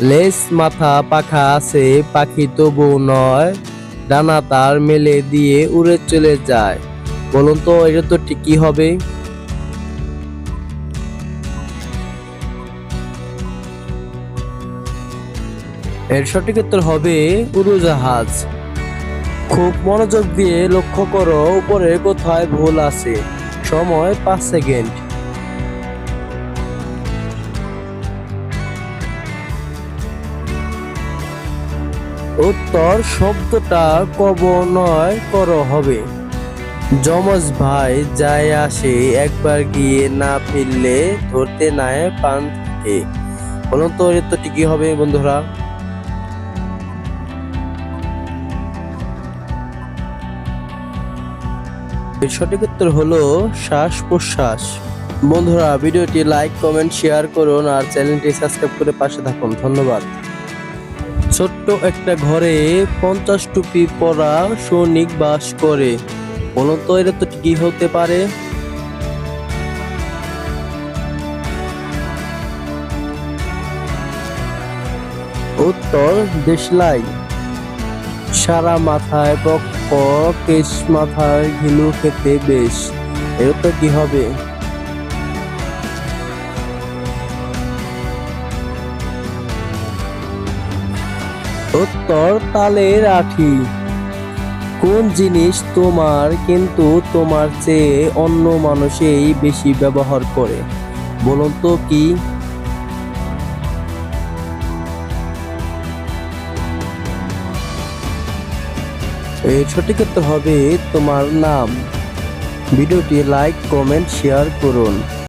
লেজ, মাথা, পাখা আছে, পাখি তবু নয়, ডানা তার মেলে দিয়ে উড়ে চলে যায়। বলুন তো, এটা তো ঠিকই হবে? এর সঠিক উত্তর হবে উড়োজাহাজ। খুব মনোযোগ দিয়ে লক্ষ্য করো, উপরে কোথায় ভুল আছে। সময় পাঁচ সেকেন্ড। উত্তর শব্দটা কব নয়, কর হবে। যমজ ভাই যায় আসে, একবার গিয়ে না ফিরলে ধরতে নাই পান থাকে। বলুন তো তো ঠিকই হবে, বন্ধুরা? সঠিক উত্তর হলো শ্বাস প্রশ্বাস বন্ধুরা, ভিডিওটি লাইক, কমেন্ট, শেয়ার করুন আর চ্যানেলটি সাবস্ক্রাইব করে পাশে থাকুন। ধন্যবাদ। ছোট্ট একটা ঘরে পঞ্চাশ টুপি পরা সৈনিক বাস করে। বলুন তো এটা তো কি হতে পারে। উত্তর, দেশলাই। সারা মাথায় পক্ষ কেশ মাথায় ঘিলু খেতে বেশ। এটা তো কি হবে? উত্তর তালের আঠি কোন জিনিস তোমার কিন্তু তোমার চেয়ে অন্য মানুষেই বেশি ব্যবহার করে, বলুন তো কি? সঠিক উত্তর হবে তোমার নাম। ভিডিওটি লাইক, কমেন্ট, শেয়ার করুন।